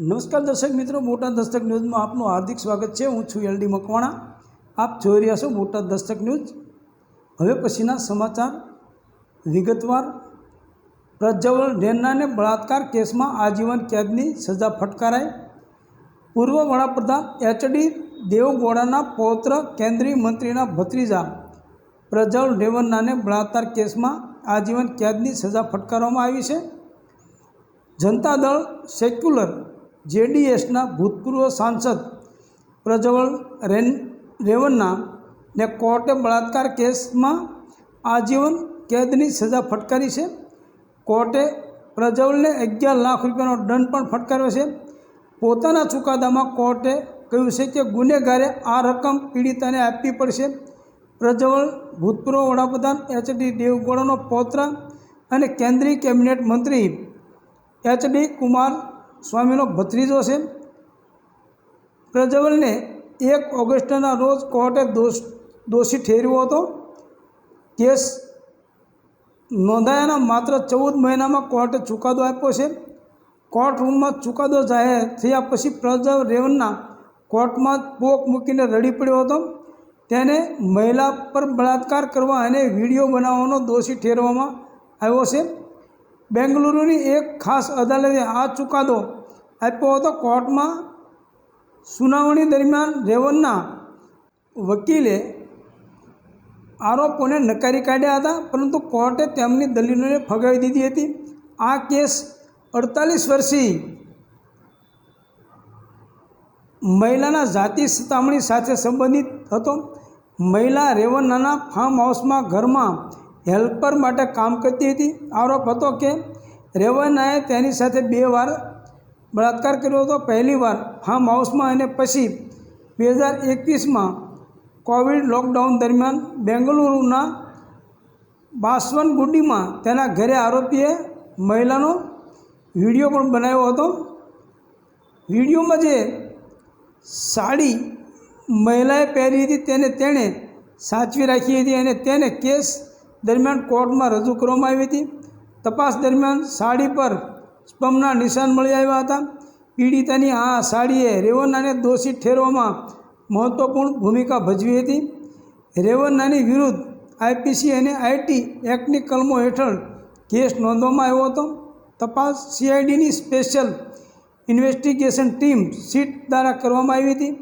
નમસ્કાર દર્શક મિત્રો, મોટા દસ્તક ન્યૂઝમાં આપનું હાર્દિક સ્વાગત છે. હું છું એલડી મકવાણા. આપ જોઈ રહ્યા છો મોટા દસ્તક ન્યૂઝ. હવે પછીના સમાચાર. વિગતવાર. પ્રજ્વલ રેન્નાને બળાત્કાર કેસમાં આજીવન કેદની સજા ફટકારાઈ. પૂર્વ વડાપ્રધાન એચડી દેવગોડાના પૌત્ર કેન્દ્રીય મંત્રીના ભત્રીજા પ્રજ્વલ રેવન્નાને બળાત્કાર કેસમાં આજીવન કેદની સજા ફટકારવામાં આવી છે. જનતા દળ સેક્યુલર જેડીએસના ભૂતપૂર્વ સાંસદ પ્રજ્વલ રેન રેવન્ના ને કોર્ટે બળાત્કાર કેસમાં આજીવન કેદની સજા ફટકારી છે. કોર્ટે પ્રજ્વલને અગિયાર લાખ રૂપિયાનો દંડ પણ ફટકાર્યો છે. પોતાના ચુકાદામાં કોર્ટે કહ્યું છે કે ગુનેગારે આ રકમ પીડિતાને આપવી પડશે. પ્રજ્વલ, ભૂતપૂર્વ વડાપ્રધાન એચડી દેવગૌડાનો પૌત્ર અને કેન્દ્રીય કેબિનેટ મંત્રી એચડી કુમાર સ્વામીનો ભત્રીજો છે. પ્રજવલને એક ઓગસ્ટના રોજ કોર્ટે દોષ, દોષી ઠેરવ્યો હતો. કેસ નોંધાયાના માત્ર ચૌદ મહિનામાં કોર્ટે ચુકાદો આપ્યો છે. કોર્ટ રૂમમાં ચુકાદો જાહેર થયા પછી પ્રજવ રેવન્ના કોર્ટમાં પોક મૂકીને રડી પડ્યો હતો. તેને મહિલા પર બળાત્કાર કરવા અને વીડિયો બનાવવાનો દોષી ઠેરવામાં આવ્યો છે. બેંગલુરુની એક ખાસ અદાલતે આ ચુકાદો આપ્યો હતો. કોર્ટમાં સુનાવણી દરમિયાન રેવન્ના વકીલે આરોપોને નકારી કાઢ્યા હતા, પરંતુ કોર્ટે તેમની દલીલોને ફગાવી દીધી હતી. આ કેસ અડતાલીસ વર્ષીય મહિલાના જાતિ સતામણી સાથે સંબંધિત હતો. મહિલા રેવન્નાના ફાર્મ હાઉસમાં ઘરમાં હેલ્પર માટે કામ કરતી હતી. આરોપ હતો કે રેવનાએ તેની સાથે બે વાર બળાત્કાર કર્યો હતો. પહેલી વાર ફાર્મ હાઉસમાં અને પછી બે હજાર એકવીસમાં કોવિડ લોકડાઉન દરમિયાન બેંગલુરુના બાસવનગુડીમાં તેના ઘરે આરોપીએ મહિલાનો વીડિયો પણ બનાવ્યો હતો. વિડીયોમાં જે સાડી મહિલાએ પહેરી હતી તેને તેણે સાચવી રાખી હતી અને તેને કેસ દરમિયાન કોર્ટમાં રજૂ કરવામાં આવી હતી. તપાસ દરમિયાન સાડી પર સ્પમના નિશાન મળી આવ્યા હતા. પીડિતાની આ સાડીએ રેવન્નાને દોષિત ઠેરવામાં મહત્વપૂર્ણ ભૂમિકા ભજવી હતી. રેવન્નાની વિરુદ્ધ આઈપીસી અને આઈટી એક્ટની કલમો હેઠળ કેસ નોંધવામાં આવ્યો હતો. તપાસ સીઆઈડીની સ્પેશિયલ ઇન્વેસ્ટિગેશન ટીમ સીટ દ્વારા કરવામાં આવી હતી.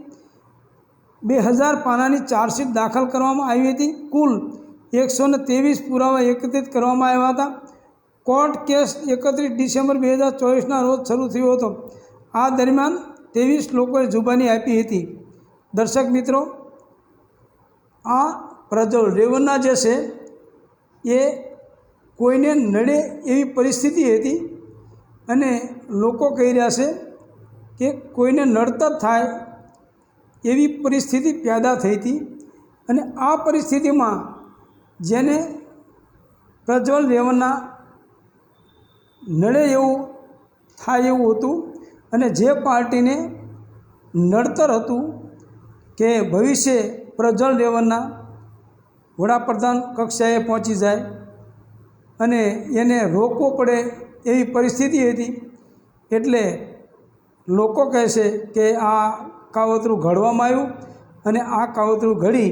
બે હજાર પાનાની ચાર્જશીટ દાખલ કરવામાં આવી હતી. કુલ એકસો ને ત્રેવીસ પુરાવા એકત્રિત કરવામાં આવ્યા હતા. કોર્ટ કેસ એકત્રીસ ડિસેમ્બર બે હજાર ચોવીસના રોજ શરૂ થયો હતો. આ દરમિયાન ત્રેવીસ લોકોએ જુબાની આપી હતી. દર્શક મિત્રો, આ પ્રજ્વલ રેવન્ના જે છે, એ કોઈને નડે એવી પરિસ્થિતિ હતી અને લોકો કહી રહ્યા છે કે કોઈને નડતર થાય એવી પરિસ્થિતિ પેદા થઈ હતી. અને આ પરિસ્થિતિમાં જેને પ્રજ્વલ રેવન્ના નડે એવું થાય એવું હતું અને જે પાર્ટીને નડતર હતું કે ભવિષ્ય પ્રજ્વલ રેવન્ના વડાપ્રધાન કક્ષાએ પહોંચી જાય અને એને રોકવો પડે એવી પરિસ્થિતિ હતી એટલે લોકો કહે છે કે આ કાવતરું ઘડવામાં આવ્યું અને આ કાવતરું ઘડી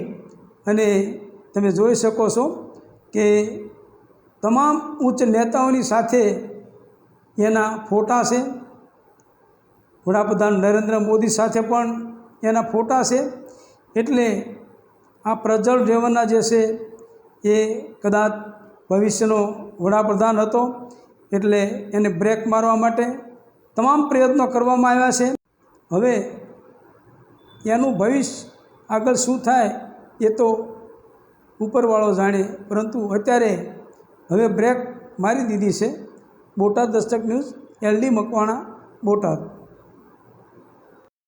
અને તમે જોઈ શકો છો કે તમામ ઉચ્ચ નેતાઓની સાથે એના ફોટા છે. વડાપ્રધાન નરેન્દ્ર મોદી સાથે પણ એના ફોટા છે. એટલે આ પ્રજ્વલ રેવન્ના જે છે એ કદાચ ભવિષ્યનો વડાપ્રધાન હતો. એટલે એને બ્રેક મારવા માટે તમામ પ્રયત્નો કરવામાં આવ્યા છે. હવે એનું ભવિષ્ય આગળ શું થાય એ તો ઉપરવાળો જાણે, પરંતુ અત્યારે હવે બ્રેક મારી દીધી છે Botad Dastak news L D Makwana, Botad.